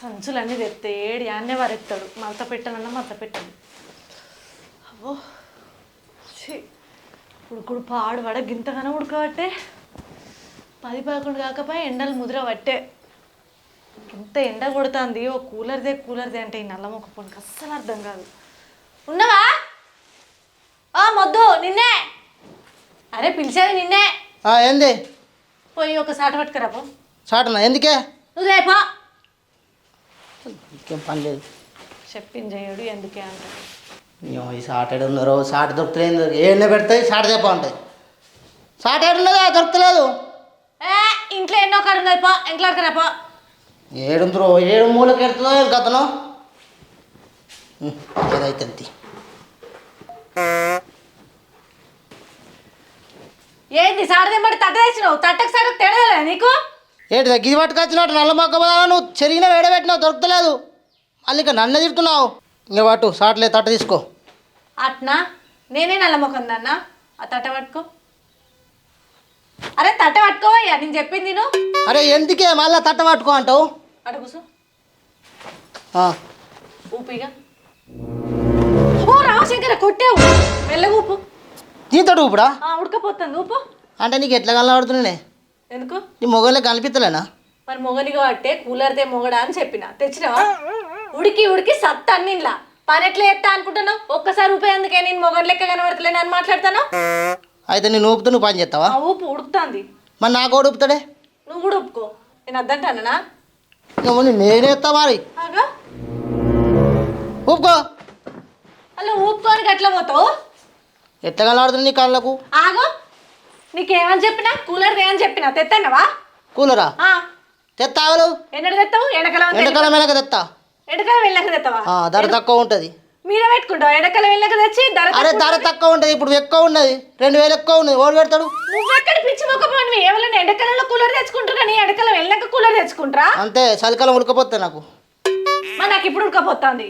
సంచులన్నీ తెస్తే ఏడు యాన్నే వరెత్తాడు. మడత పెట్టనన్నా మడత పెట్టాడు. అవ్వో ఛీ. ఉడుకుడు పాడు పడ గింతగానే ఉడకబట్టే పది పదకొండు కాకపోయి ఎండలు ముద్ర పట్టే. ఇంత ఎండ కొడుతుంది ఓ కూలర్దే కూలర్దే అంటే ఈ నల్ల మొక్క పొనికి అస్సలు అర్థం కాదు. ఉన్నావా? ఆ మొద్దు నిన్నే. అరే పిలిచేది నిన్నే. ఏంది? పోయి ఒక సాట పట్టుకురాపో చాటనా ఎందుకే? నువ్వు రేపా ఇంకేం పని లేదు. చెప్పింది చేయడు ఎందుకే అంటాడు? ఏమో ఈ సాట ఏడు ఉన్నారో సాట దొరుకుతలేదు. ఏళ్ళే పెడతాయి? సాట చెప్ప ఉంటాయి సాట ఏడున్నదా దొరుకుతలేదు. ఏ ఇంట్లో ఎన్నో కాడు ఉన్నది పో ఏడుందరో ఏడు మూలకి ఎడుతుందో ఏం కథను? ఏదైతే అంతే. ఏంది సాడదెంబడి తట్ట తెచ్చినావు? తట్టకు సాడకు తెడలే నీకు? ఏంటి దగ్గర పట్టుకొచ్చినట్టు నల్ల మొక్క నువ్వు చెరిగిన వేడబెట్టినావు దొరుకుతలేదు. మళ్ళీ ఇంకా నన్ను తిడుతున్నావు? ఇంకా పట్టు సాటలే తట్ట తీసుకో. అట్నా? నేనే నల్ల ముఖం దాన్నా? ఆ తట్ట పట్టుకో. అరే తట్ట పట్టుకోవయ్యా నేను చెప్పింది నువ్వు అరే ఎందుకే మళ్ళీ తట్ట పట్టుకో అంటావు? అటు ఆ, ఊపిగా. ఓ రామశంకర కొట్టావు. మెల్లగా ఊపు. దీంతో ఇప్పుడా ఆ, ఉడకపోతుంది. ఊపు. అంటే నీకు ఎట్లా కనబడుతున్నానే? ఎందుకు? నీ మొగలే కనిపిస్తలేనా మరి మొగనిగా పట్టే కూలర్దే మొగడా అని చెప్పిన. తెచ్చినావా? ఉడికి ఉడికి సత్త అన్నింలా పని ఎట్లా ఎత్తా అనుకుంటున్నావు? ఒక్కసారి ఊపేందుకే నేను మొగన్ లెక్క కనబడతలేను అని మాట్లాడతాను అయితే నేను ఊపుతూ నువ్వు పని చేస్తావా ఊపు ఉడుకుతాంది. మరి నాకు కూడా ఊపుతాడే? నువ్వు కూడా ఊపుకో. నేను అద్దంటానా నేనే ఎత్తా మరి. ఊపుకో. అలా ఊపుకోనికి ఎట్లా పోతావు? ఎట్లా కనబడుతుంది నీ కళ్ళకు? ఆగో. నీకేమని చెప్పినా? కూలర్ అని చెప్పినా. తెత్తన్నవా? కూలరా? తెత్తావులు? ఎన్నడు తెస్తావు ఎండకాలం ఎండకాలం వెనక తెత్తా. ఎండకాలం వెళ్ళక తెస్తావా ఆ, ధర తక్కువ ఉంటుంది. మీద పెట్టుకుంటావు? ఎండకాలం వెళ్ళక తెచ్చి ధర అరే ధర తక్కువ ఉంటుంది. ఇప్పుడు ఎక్కువ ఉన్నది. రెండు వేలు ఎక్కువ ఉన్నది. ఓడి పెడతాడు? నువ్వెక్కడ పిచ్చి మొక్కపోనివి ఎవరైనా ఎండకాలంలో కూలర్ తెచ్చుకుంటారా? నీ ఎండకాలం వెళ్ళక కూలర్ తెచ్చుకుంటారా? అంతే చలికాలం ఉడకపోతే నాకు. మరి నాకు ఇప్పుడు ఉడకపోతుంది.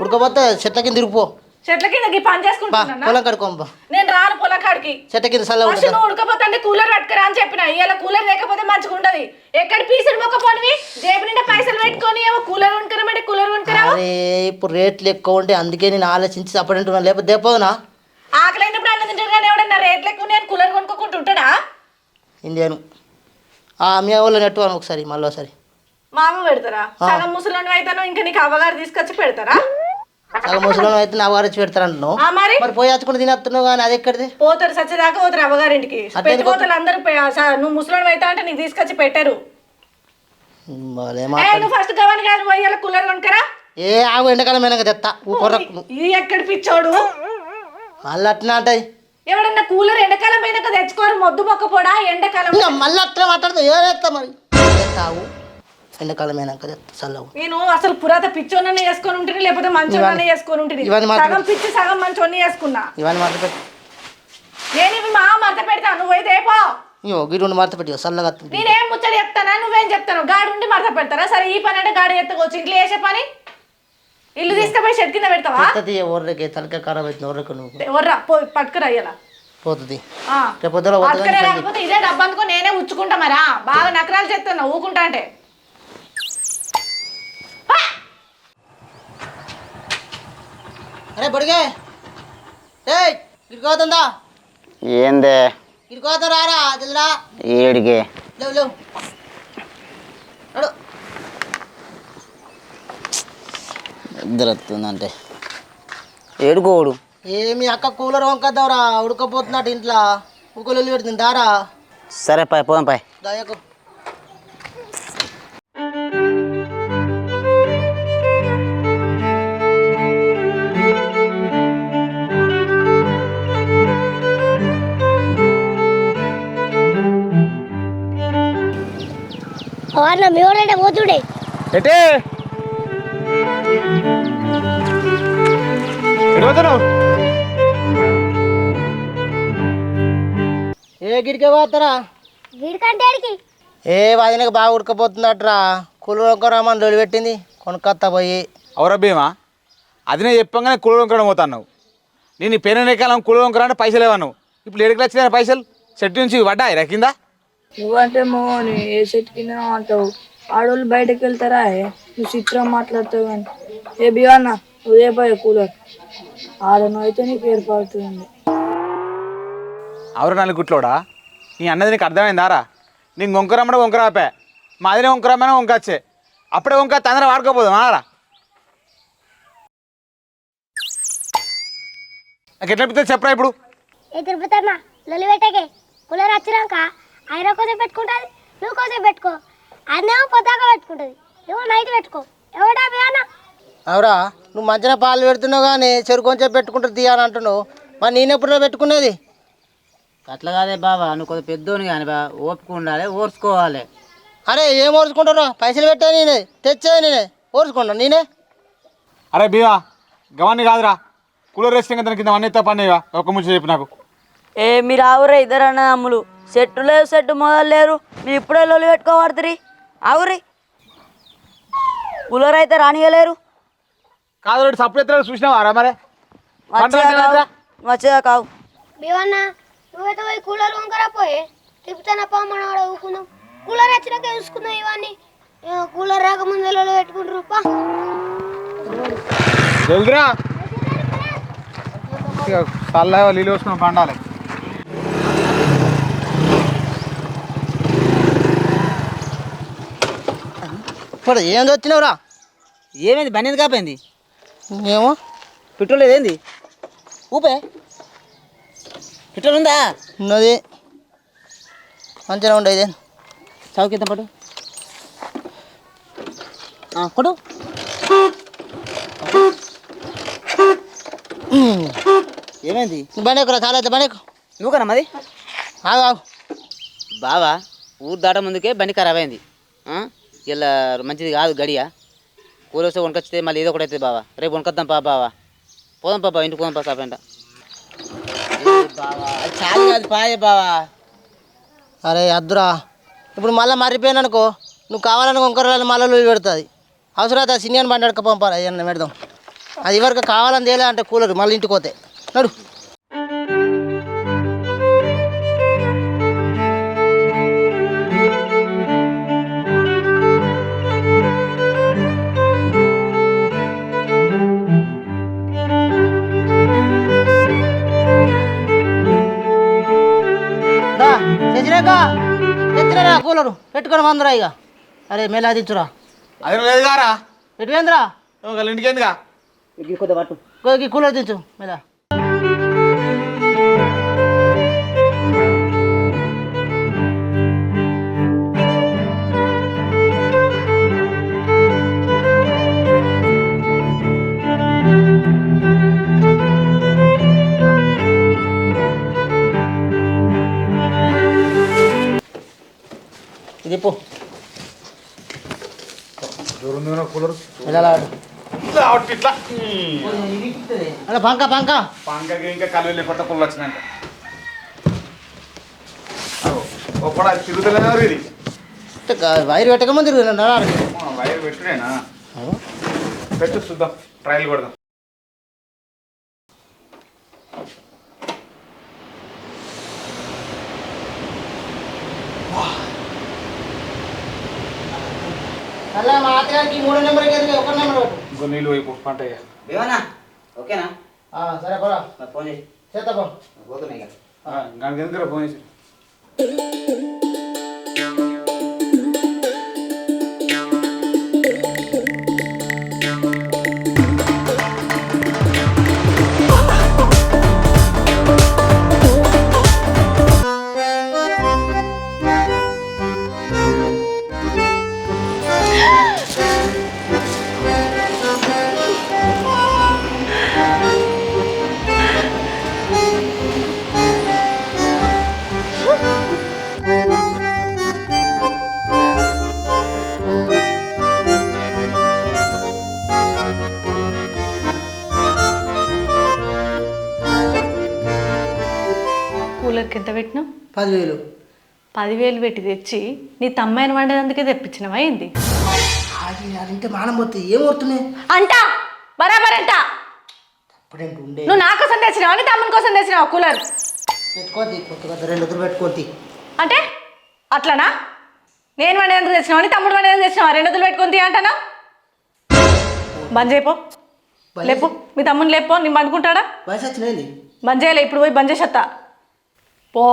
ఉడకపోతే చెట్ల కింద తిరిగిపో. చెట్ల కిందకి పని బా చేసుకుంటున్నా పొలం కడుకోంబా నేను రాను పొలకాడికి చెట్ల కింద చల్ల ఫస్ట్ ఉంటుంది? నువ్వు ఉడకపోతే కూలర్ పట్టుకురా అని చెప్పిన. ఇవాళ కూలర్ లేకపోతే మంచిగా ఉండదు ఎక్కడ పీసుడు మొక్కపోనివి? జేబు నిండా పైసలు పెట్టుకొని ఏమో కూలర్ కొనుక్కరమంటే కూలర్ కొనుక్కరా అరే ఇప్పుడు రేట్లు ఎక్కువ ఉంటే అందుకే నేను ఆలోచించి అప్పుడంటున్నా లేకపోతే దేపోనా ఆకలి అయినప్పుడు అన్నం తింటాడు కానీ ఎవడన్నా రేట్లు ఎక్కువ నేను కూలర్ కొనుక్కుంటూ ఉంటాడా? ఇండియాను ఆ మీ వాళ్ళు నెట్టు అని ఒకసారి మళ్ళీ ఒకసారి. మా అమ్మ పెడతారా? సగం ముసలోని ఇంకా నీకు అవ్వగారు తీసుకొచ్చి పెడతారా? సగం ముసలి అయితే వచ్చి పెడతారంటున్నావు మరి? మరి పోయి వచ్చుకుని తినేస్తున్నావు కానీ అది ఎక్కడిది? పోతారు సచ్చేదాకా పోతారు అవ్వగారింటికి. పెట్టిపోతారు అందరూ నువ్వు ముసలోని అవుతా అంటే నీకు తీసుకొచ్చి పెట్టారు. వాళ్ళే నువ్వు ఫస్ట్ గవన్ గారు పోయి ఇలా కూలర్ కొనుక్కరా? ఏ ఆగు ఎండకాలం వెనక తెత్తా. ఊపరకు ఇది ఎక్కడ పిచ్చోడు? మళ్ళీ అట్లా అంటాయి ఎవడన్నా కూలర్ ఎండాకాలం పోయినాక తెచ్చుకోరు మొద్దు మొక్క పోడా ఎండాకాలం మళ్ళీ అట్లా మాట్లాడుతూ ఏ మరి? తెస్తావు ఎండకాలం తెస్తా చల్లవు నేను అసలు పురాత పిచ్చోన్ననే చేసుకొని ఉంటుంది లేకపోతే మంచోన్ననే చేసుకొని ఉంటుంది ఇవన్నీ మాత్రం- సగం పిచ్చి సగం మంచోన్ని చేసుకున్నా. ఇవన్నీ మడత పెట్టి నేను ఇవి మా మరత పెడతా నువ్వైతే పో. ఇవో గిరి మడత పెట్టి చల్లగా వస్తుంది. నేనేం ముచ్చట చెప్తానా? నువ్వేం చెప్తాను? గాడి ఉండి మరత పెడతారా? సరే ఈ పని అంటే గాడి ఎత్తుకోవచ్చు ఇంట్లో చేసే పని? ఇల్లు తీసుకుపోయి షెడ్ కింద పెడతావా? పెద్దది ఊర్రకి తలకాయ ఖరాబ్ అవుతుంది ఊర్రకు నువ్వు. ఎవర్రా పో పట్టుకురా అయ్యలా పోతుంది. ఆ. రేపు పొద్దున పోతుంది రాకపోతే ఇదే డబ్బు అనుకో నేనే ఉచ్చుకుంటా మరా. బాగా నకరాలు చేస్తున్నా ఊకుంటా అంటే. అరే బడిగే. ఏయ్ ఇరుకోతుందా ఏందే? రారా జల్దిరా. ఏడికి? లేవు ఏడుకోడు. ఏమి అక్క కూలర్ వంకద్దావురా ఉడకపోతున్నట్టు ఇంట్లో. ఉక్కులు పెడుతుంది దారా. సరే పై పోదాం పై. దయకు మీ పోతుండే. ఎటే ఏ గిడికే పోతారా? ఏ వాదినకి బాగా ఉడకపోతుందట్రా? కూలర్ వంకరామని లొలి పెట్టింది. కొనుక్కొత్తా పోయి. అవరా భీమా అది నేను చెప్పగానే కుల వంకరం పోతాను నేను ఈ పెను కుల వంకరం అంటే పైసలు ఇవ్వను ఇప్పుడు ఏడుకి వచ్చిన పైసలు? చెట్టు నుంచి పడ్డా కింద నువ్వంటే మోని ఏ చెట్టు కింద అంటావు. ఆడవాళ్ళు బయటకు వెళ్తారా ఏ? నువ్వు చిత్రం మాట్లాడుతావు కానీ. ఏ బివన్న నువ్వే పోయే కూలర్? ఆడను అయితే నీకు ఏర్పడుతుంది అవరు నాలుగు గుట్లోడా? నీ అన్నది నీకు అర్థమైందారా నీకు వంకరమ్మడ వంకరాపే మాదినే వంకరమ్మనే వంకచ్చే అప్పుడే వంక తొందర వాడుకోపోదు మారా నాకు ఎట్లా చెప్పరా ఇప్పుడు? ఏ తిరుపతి అన్న లొలి పెట్టకే. కూలర్ వచ్చినాక ఆయన కోసం పెట్టుకుంటుంది నువ్వు కోసం పెట్టుకో. అన్నేమో పొద్దాక పెట్టుకుంటుంది ఏమో నైట్ పెట్టుకో. ఎవడా అన్న? అవురా నువ్వు మధ్యన పాలు పెడుతున్నావు కానీ చెరు కొంచెం పెట్టుకుంటారు తీయ అని అంటున్నావు. మరి నేను ఎప్పుడో పెట్టుకునేది? అట్లా కాదే బావా నువ్వు కొద్దిగా పెద్దోని కానీ బా ఓపిక ఉండాలి ఓర్చుకోవాలి. అరే ఏం ఓర్చుకుంటారా పైసలు పెట్టే నేనే తెచ్చేది నేనే? ఓర్చుకుంటా నేనే? అరే బీవా గవాన్ని కాదురా. కూలర్ వేస్తే దాని కింద అన్నీ తప్పనివా ఒక ముచ్చట చెప్పు నాకు. ఏ మీరు ఆవురే ఇద్దరు అన్నదమ్ములు. సెట్టు లేదు సెట్టు మొదలు లేరు. మీరు ఇప్పుడే లొల్లి పెట్టుకోబడుతుంది ఆవురి కూలర్ అయితే రానియలేరు. కాదు రెడ్డి సప్పుడు ఎత్తులు చూసినావా రా మరే? అంటే కావు. నువ్వైతే పోయి కూలర్ వంకరా పోయే. తిప్పుతాన మన ఆడ ఊకుందాం. కూలర్ వచ్చినాక చూసుకుందాం ఇవన్నీ. కూలర్ రాకముందే లొలి పెట్టుకుంటారు చల్లగా నీళ్ళు పండాలి ఇప్పుడు ఏం వచ్చినావురా? ఏమైంది? బండి ఎందుకు కాపోయింది ఏమో. పెట్రోల్ లేదేంది ఊపే. పెట్రోల్ ఉందా? ఉన్నది. మంచిగా ఉండేది చౌకి ఎంత పడు? కొడు ఏమైంది? బండి ఎక్కురా చాలా అయితే బండి ఎక్కు. నువ్వు కన్నా మరి ఆగు ఆగు. బావా ఊరు దాట ముందుకే బండి ఖరాబ్ అయింది. ఆ? ఇలా మంచిది కాదు గడియ. కూర వస్తే వనకొచ్చితే మళ్ళీ ఏదో ఒకటి అవుతుంది బావా. రేపు వనకొద్దాం పా బావా. పోదాం పాపా ఇంటికి పోదాం పా సాపెంట బావా అది చాలు కాదు పాయే బావా. అరే అద్దురా ఇప్పుడు మళ్ళీ మర్రిపోయాను అనుకో నువ్వు కావాలని ఇంకొకరు మళ్ళీ లూయి పెడుతుంది. అవసరం సినియన్ బండి అడక పంపాలి అయ్యన్న పెడదాం. అది వరకు కావాలని తేలే అంటే కూలర్ మళ్ళీ ఇంటికి పోతే. నడు. పెట్టుకొని మందురా ఇక? అరే మెలా దించురా అది లేదు కారా ఒకళ్ళ ఇంటికి గోకి కూలర్ దించు మెలా. కూలర్? ఎలా ఇట్లా అలా పంక పంక. పంకకి ఇంకా కళ్ళు కొత్త పుల్ల వచ్చినాక ఒక్కడ తిరుగుతలేదు ఇది వైర్ పెట్టక ముందు నడాలి ఆ, వైర్ పెట్టుడేనా? పెట్టు చూద్దాం. ట్రయల్ కొడదాం. అలా మా ఆతగారికి మూడో నెంబర్ ఎదురు ఒక నెంబర్ ఇంకో నీళ్ళు వైపు పంట. ఏమన్నా ఓకేనా? ఆ, సరే పోరా. ఫోన్ చేసి చేస్తా పో. పోతున్నాయి ఇక. ఆ, దానికి ఎందుకు ఫోన్ చేసి పదివేలు పెట్టి తెచ్చి నీ తమ్మాయిని వండేందుకే తెప్పించినవా ఏంది? మానం పోతే అంట! బరాబర్ అంట! ఇప్పుడేంటి ఉండే? నువ్వు నా కోసం తెచ్చినావా? నీ తమ్ముని కోసం తెచ్చినావా? కూలర్? కొత్తగా రెండు అంటే? అట్లనా? నేను వండేందుకు తెచ్చినావు? అని తమ్ముడు వండేందుకు తెచ్చినావా? రెండు వదిలి పెట్టుకుంది అంటానా? బంద్ చేయపో లేపు. మీ తమ్ముని లేపో. నేను పండుకుంటాడా? వయసు బంద్ చేయలే. ఇప్పుడు పోయి బంద్ చేసేస్తా పో.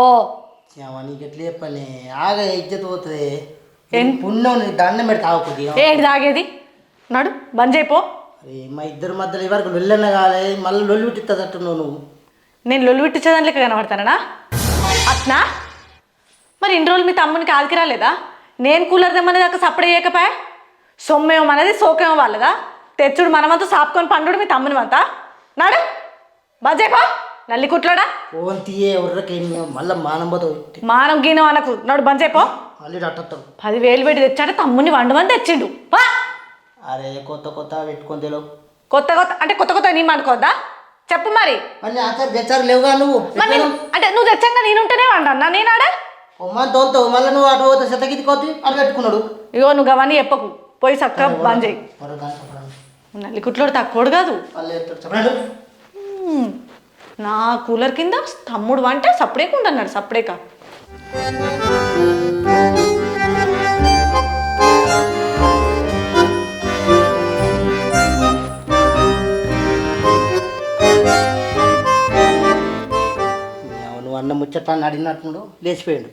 నీకు ఎట్లా చెప్పని ఆగ ఇజ్జత్ పోతుంది పుణ్యం దండం పెడితే ఆగు కొద్దిగా ఏంటి తాగేది నడు బంద్ చేయపో అరే మా ఇద్దరి మధ్యలో ఇవరకు వెళ్ళన్న కాలే మళ్ళీ లొల్లి పెట్టిస్తుంది నువ్వు నేను లొల్లు పెట్టించేదాని లెక్క కనబడతానా అట్నా మరి ఇన్ని రోజులు మీ తమ్మునికి ఆదికి రాలేదా నేను కూలర్ తెమ్మనేది దాకా సప్పుడు చేయకపోయా సొమ్మేమో మనది సోకేమో వాళ్ళదా తెచ్చుడు మనమంతా సాపుకొని పండుడు మీ తమ్ముని అంతా నాడు బజేపా నల్లి కుట్లాడా ఫోన్ తీయే ఉర్రకి మళ్ళీ మానం పోతావు మానం గీనం అనకు నాడు బంజేపో మళ్ళీ అట్టస్తావు పదివేలు పెట్టి తెచ్చాడు తమ్ముని వండమని తెచ్చిండు. పా. అరే కొత్త కొత్త పెట్టుకొని తెలియవు కొత్త కొత్త అంటే కొత్త కొత్త నీ అనుకోద్దా చెప్పు మరి. మళ్ళీ ఆచారు తెచ్చారు లేవుగా నువ్వు? మరి నేను- అంటే నువ్వు తెచ్చాక నేనుంటేనే వండన్నా నేనాడా ఉమ్మని తోలుతావు. మళ్ళీ నువ్వు అటు పోతే శతగితి కొద్ది అటు పెట్టుకున్నాడు. ఇగో నువ్వు అవన్నీ చెప్పకు. పోయి చక్కగా బంద్ చేయి. నల్లి కుట్లోడు తక్కువడు కాదు. నా కూలర్ కింద తమ్ముడు వంట సప్పుడేకుండా అన్నాడు సప్పుడేక. నువ్వు అన్న ముచ్చట అని అడిగినట్టున్నాడు లేచిపోయాడు.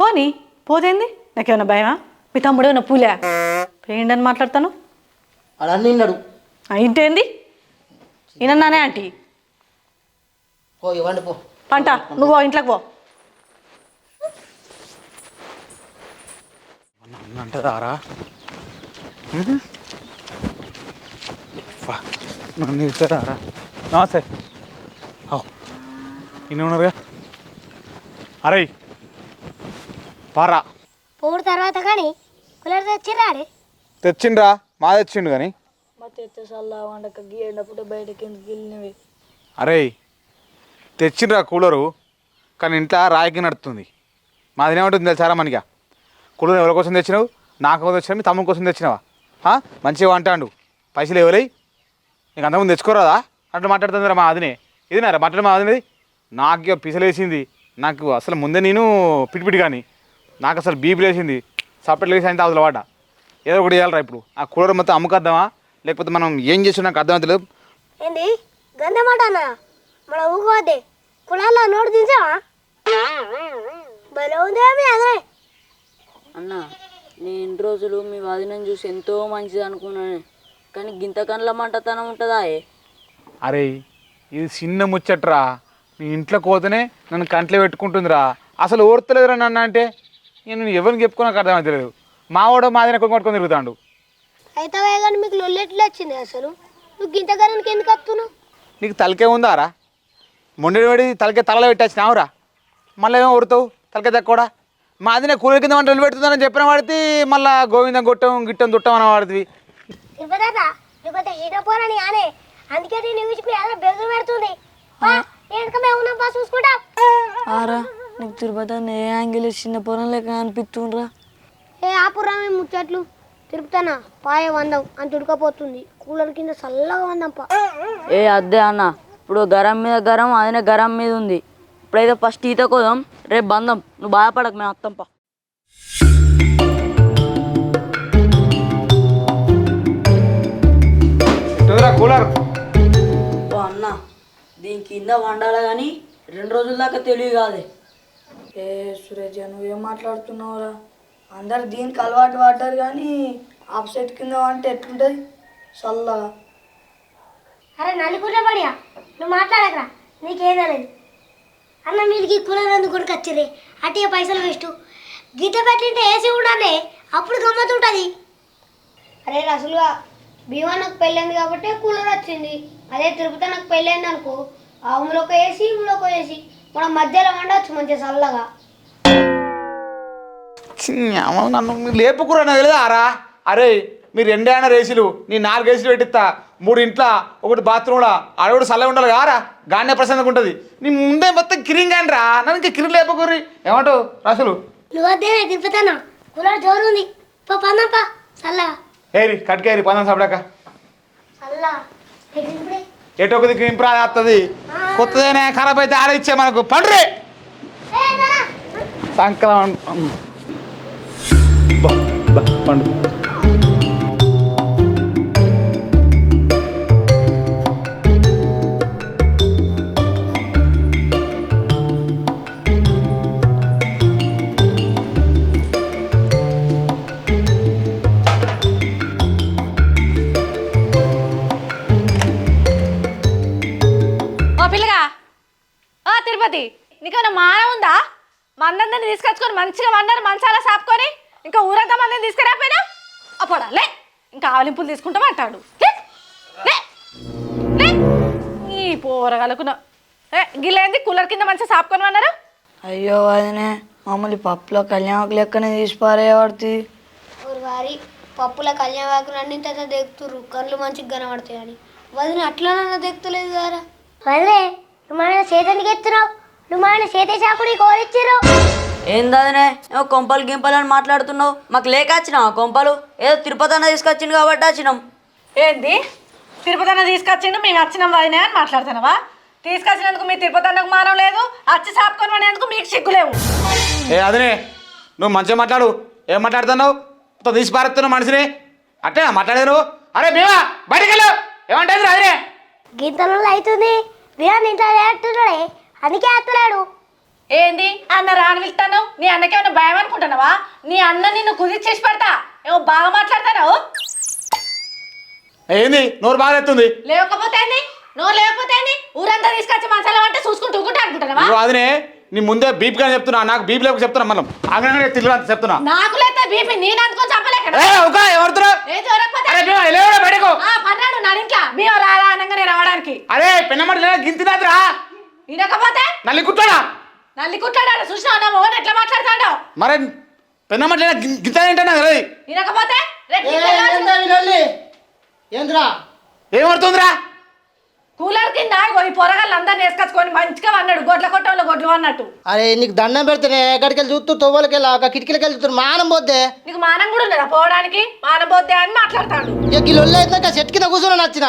పోనీ పోదేంది? నాకేమన్నా భయమా? మీ తమ్ముడు ఏమన్నా పూలే? పోయిండని మాట్లాడతాను? వాడు అన్ని విన్నాడు ఇంటేంది? ఈయనన్నానే ఆంటీ. పో ఇవ్వండి పో. పంట నువ్వు పో, ఇంట్లోకి పో. అంటదారా నన్ను ఇస్తారా నమస్తే. ఇన్ని ఉన్నారుగా అరే పారా. పోడు తర్వాత కానీ కూలర్ తెచ్చిరాడే తెచ్చిండ్రా మా తెచ్చిండు కానీ. మా తెచ్చే సల్లా వండక గీయేటప్పుడు బయటకి ఎందుకు వెళ్ళినవి? అరే తెచ్చిండ్రు ఆ కూలరు కానీ ఇంట్లో రాయికి నడుతుంది మాది ఏమంటుంది తెలుసారా మనకి కూలర్ ఎవరి కోసం తెచ్చినావు? నా కోసం తెచ్చినా మీ తమ్ముని కోసం తెచ్చినావా? మంచిగా అంటాడు పైసలు ఎవరై నీకు అంతకుముందు తెచ్చుకోరాదా? అట్లా మాట్లాడుతుందిరా మా అదినే. ఇదినారా మాట్లాడు మా అదినది. నాకు ఇక పిసలేసింది. నాకు అసలు ముందే నేను పిటిపిటి కానీ నాకు అసలు బీపీ లేచింది సపరేట్ లేచి అయితే అవతల పడ్డా. ఏదో ఒకటి చేయాలరా ఇప్పుడు. ఆ కూలర్ మొత్తం అమ్ముకొద్దామా? లేకపోతే మనం ఏం చేస్తున్నా నాకు అర్థమవుతలేదు ఏంది? గంధమాట మన కులాల్లో నోటు తీసావా భలే ఉందే మీ అదే. అన్న నేను ఇన్ని రోజులు మీ వదినని చూసి ఎంతో మంచిది అనుకున్నాను. కానీ గింత కండ్ల మంటతనం ఉంటుందా? అరే ఇది చిన్న ముచ్చట్రా. నీ ఇంట్లోకి పోతేనే నన్ను కంట్లో పెట్టుకుంటుందిరా. అసలు ఓర్తలేదురా నన్ను అంటే? నేను ఎవరిని చెప్పుకో నాకు అర్థమవుతలేదు మావాడు మాదిన కొంగు పట్టుకొని తిరుగుతాడు. అయితే కానీ మీకు లొల్లెట్లు వచ్చింది అసలు? నువ్వు గింత గరానికి ఎందుకు వస్తున్నావు? నీకు తలకే ఉందారా? మొండి వాడి తలకే తలలో పెట్టేసినావురా మళ్ళీ ఏమో ఊరుతావు? తలకే తక్కువడా? మాదిన కూలి కింద వంటలు పెడుతుందని చెప్పిన వాడితే మళ్ళీ గోవిందం గుట్టం గిట్టం దుట్టం అని ఆనే. అందుకే పెడుతుంది. ఆరా నీకు తిరుపతి అన్న ఏ యాంగిల్ చిన్న పొలం అనిపిస్తుండ్రా ఏ ముచ్చట్లు. తిరుపుతానా? పాయ వందం అంత ఉడకపోతుంది కూలర్ కింద చల్లగా వందం పా. ఏ అద్దే అన్న ఇప్పుడు గరం మీద గరం అదినే గరం మీద ఉంది. ఇప్పుడైతే ఫస్ట్ ఈత కోదాం రేపు బంధం. నువ్వు బాధపడకు మేము అత్తంప కూలర్. ఓ అన్న దీని కింద వండాలి కానీ రెండు రోజుల దాకా తెలివి కాదే. ఏ సురేష్ నువ్వేం మాట్లాడుతున్నావురా? అందరు దీనికి అలవాటు పడ్డారు కానీ ఆప్సెట్ కింద అంటే ఎట్లుంటుంది? చల్లగా. అరే నలుగురే పడియా నువ్వు మాట్లాడకరా నీకేదా లేదు అన్న మీదికి కూలర్ ఎందుకు కొనుకొచ్చిర్రే? అట్టే పైసలు వేస్ట్. గీత పెట్టింటే ఏసీ ఉండాలి అప్పుడు గమ్మతుంటుంది అరే రసులుగా భీమా నాకు పెళ్ళైంది కాబట్టి కూలర్ వచ్చింది. అదే తిరుపతి నాకు పెళ్ళైంది అనుకో ఆవులో ఒక ఏసీ ఇందులో ఒక ఏసీ. మనం మధ్యలో వండవచ్చు మంచిగా చల్లగా. నన్ను లేపుకురా నాకు అరా అరే మీరు రెండేనా రేసులు నీ నాలుగు రేసులు పెట్టిస్తా. మూడు ఇంట్లో ఒకటి బాత్రూమ్లో ఆడవాడు చల్లగా ఉండాలి కారా? గానే ప్రశాంతంగా ఉంటుంది. నీ ముందే మొత్తం కిరింగ్ అని రా నన్ను ఇంకా కిరింగ్ లేపకుర్రి. ఏమంటావు రాసులు? ఏరి కట్కేరి పందం సపడాక. చల్లగా ఇప్పుడే ఎటో దిక్కు ఇంప్రా వస్తుంది కొత్తదేనే ఖరాబ్ అయితే ఆడ ఇచ్చే మనకు. పండ్రి! సంకలం పండు. తీసుకొచ్చుకొని మంచిగా వండారు మంచాలా సాపుకొని ఇంకా ఊరంతా మందిని తీసుకురాపోయినా అప్పుడా లే ఇంకా ఆవలింపులు తీసుకుంటాం అంటాడు. ఈ పోరగలకున ఏ గిల్లేంది? కూలర్ కింద మంచిగా సాపుకొని అన్నారు అయ్యో వదినే మమ్మల్ని పప్పులో కళ్యాణకు లెక్కనే తీసి పారేయబడుతుంది ఒక వారి పప్పుల కళ్యాణాకు అన్నింత దిగుతుర్రు కళ్ళు మంచిగా కనబడతాయని. వదిన అట్లనన్నా దిగుతలేదు కదా వదిలే నువ్వు మన చేతనికి ఎత్తున్నావు నువ్వు మన చేతే చాకుడి కోరిచ్చిరు ఏందనే ఏమో కొంపలు గింపలు అని మాట్లాడుతున్నావు. మాకు లేక వచ్చినావా కొంపలు? ఏదో తిరుపతి అన్న తీసుకొచ్చింది కాబట్టి వచ్చినాం. ఏంది? తిరుపతి అన్న తీసుకొచ్చిండు మేము వచ్చినాం వదినే అని మాట్లాడుతున్నావా? తీసుకొచ్చినందుకు మీ తిరుపతి అన్నకు మానం లేదు వచ్చి సాపుకొని వండేందుకు మీకు సిగ్గులేవు. ఏ అదనే నువ్వు మంచిగా మాట్లాడు. ఏం మాట్లాడుతున్నావు? మొత్తం తీసి పారేస్తున్నావు మనిషిని. అట్టేనా మాట్లాడేది నువ్వు? అరే భీమా బయటికి వెళ్ళు ఏమంటుంది అదనే? గీతలో అవుతుంది వీరాన్ని ఇంట్లో అందుకే ఎత్తలేడు ఏంది? అన్న రాని వెళ్తాను నీ అన్నకేమైనా భయం అనుకుంటున్నావా? నీ అన్న నిన్ను కుదిర్చేసి పెడతా. ఏమో బాగా మాట్లాడతావు ఏంది? నోరు బాగా ఎత్తుంది. లేకపోతే ఏంది? నువ్వు లేకపోతే ఏంది? ఊరంతా తీసుకొచ్చి మసాలా అంటే చూసుకుంటూ ఊకుంటా అనుకుంటున్నావా? నువ్వు అదనే నీ ముందే బీప్ కానీ చెప్తున్నా. నాకు బీప్ లేక చెప్తున్నా మనం ఆగ్రహంగా తిరిగి అంత చెప్తున్నా. నాకు లేదా బీపీ నేను అనుకొని చంపలేక ఏ ఒక ఎవరుతున్నావు ఏ చూడకపోతే అరే లేవురా బయటకు ఆ పన్నాడు నా ఇంట్లో. మేము రారా అనగానే రావడానికి అరే పెన్నమ్మడి లేదా గింతినాదిరా వినకపోతే నల్లి కుట్టాడా నల్లి కుట్టాడు చూసినావు? నా మోహన్ ఎట్లా మాట్లాడతాడో? మరి పెన్నమ్మడి లేదా గింత ఏంటన్నా కదా వినకపోతే రేపు ఏ, నీ పిల్లలు ఏందా వీళ్ళొల్లి? ఏందిరా? ఏమడుతుందిరా? కూలర్ కింద ఇగో ఈ పొరగాళ్ళు అందరిని వేసుకొచ్చుకొని మంచిగా అన్నాడు గొడ్ల కొట్టంలో గొడ్లు అన్నట్టు. అరే నీకు దండం పెడితేనే ఎక్కడికి వెళ్ళి చూస్తూ తొవ్వలకి వెళ్ళి ఒక కిటికీలకి వెళ్ళి మానం పోద్దే? నీకు మానం కూడా ఉన్నదా పోవడానికి? మానబోద్దే అని మాట్లాడతాడు. ఇక కిలో అయితే చెట్టు కింద కూర్చొని నచ్చిన?